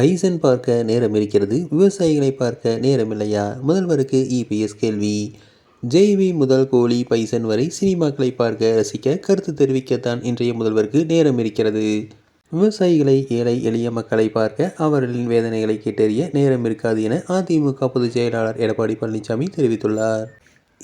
Bison பார்க்க நேரம் இருக்கிறது. விவசாயிகளை பார்க்க நேரமில்லையா? முதல்வருக்கு இபிஎஸ் கேள்வி. ஜெய்வி முதல் கோழி பைசன் வரை சினிமாக்களை பார்க்க ரசிக்க கருத்து தெரிவிக்கத்தான் இன்றைய முதல்வருக்கு நேரம் இருக்கிறது. விவசாயிகளை ஏழை எளிய மக்களை பார்க்க அவர்களின் வேதனைகளை கேட்டறிய நேரம் இருக்காது என அதிமுக பொதுச் செயலாளர் எடப்பாடி பழனிசாமி தெரிவித்துள்ளார்.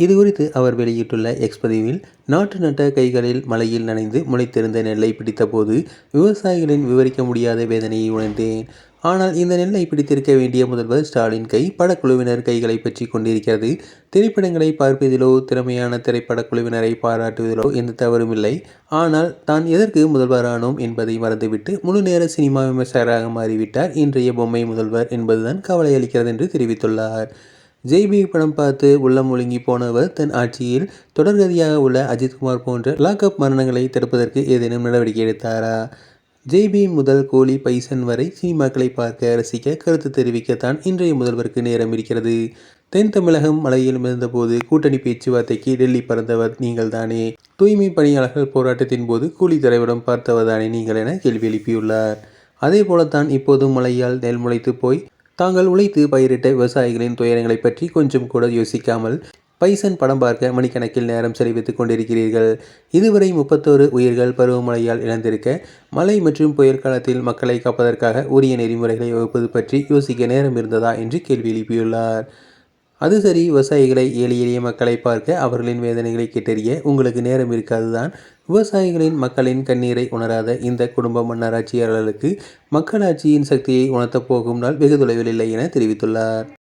இதுகுறித்து அவர் வெளியிட்டுள்ள எக்ஸ்பதிவில் நாட்டு நட்ட கைகளில் மழையில் நனைந்து முளைத்திருந்த நெல்லை பிடித்தபோது விவசாயிகளின் விவரிக்க முடியாத வேதனையை உணர்ந்தேன். ஆனால் இந்த நெல்லை பிடித்திருக்க வேண்டிய முதல்வர் ஸ்டாலின் கை படக்குழுவினர் கைகளை பற்றி கொண்டிருக்கிறது. திரைப்படங்களை பார்ப்பதிலோ திறமையான திரைப்படக்குழுவினரை பாராட்டுவதிலோ எந்த தவறும் இல்லை. ஆனால் தான் எதற்கு முதல்வரானோம் என்பதை மறந்துவிட்டு முழு நேர சினிமா விமர்சகராக மாறிவிட்டார் இன்றைய பொம்மை முதல்வர் என்பதுதான் கவலை அளிக்கிறது என்று தெரிவித்துள்ளார். ஜெய்பி படம் பார்த்து உள்ளம் ஒழுங்கி போனவர் தன் ஆட்சியில் தொடர்கதியாக உள்ள அஜித்குமார் போன்ற லாக்அப் மரணங்களை தடுப்பதற்கு ஏதேனும் நடவடிக்கை எடுத்தாரா? ஜெய்பி முதல் கோழி பைசன் வரை சினிமாக்களை பார்க்க ரசிக்க கருத்து தெரிவிக்கத்தான் இன்றைய முதல்வருக்கு நேரம் இருக்கிறது. தென் தமிழகம் மலையில் இருந்தபோது கூட்டணி பேச்சுவார்த்தைக்கு டெல்லி பறந்தவர் நீங்கள் தானே. தூய்மை பணியாளர்கள் போராட்டத்தின் போது கூலி தலைவரிடம் பார்த்தவர் தானே நீங்கள் என கேள்வி எழுப்பியுள்ளார். அதே போலத்தான் இப்போதும் மலையால் நெல் முளைத்து போய் தாங்கள் உழைத்து பயிரிட்ட விவசாயிகளின் துயரங்களை பற்றி கொஞ்சம் கூட யோசிக்காமல் பைசன் படம் பார்க்க மணிக்கணக்கில் நேரம் செலவித்துக் கொண்டிருக்கிறீர்கள். இதுவரை முப்பத்தோரு உயிர்கள் பருவமழையால் இழந்திருக்க மழை மற்றும் புயல் காலத்தில் மக்களை காப்பதற்காக உரிய நெறிமுறைகளை வகுப்பது பற்றி யோசிக்க நேரம் இருந்ததா என்று கேள்வி எழுப்பியுள்ளார். அது சரி விவசாயிகளை ஏழை எளிய மக்களை பார்க்க அவர்களின் வேதனைகளை கேட்டறிய உங்களுக்கு நேரம் இருக்காதுதான். விவசாயிகளின் மக்களின் கண்ணீரை உணராத இந்த குடும்ப மன்னராட்சியாளர்களுக்கு மக்களாட்சியின் சக்தியை உணர்த்தப் போகும் நாள் வெகு தொலைவில் இல்லை என தெரிவித்துள்ளார்.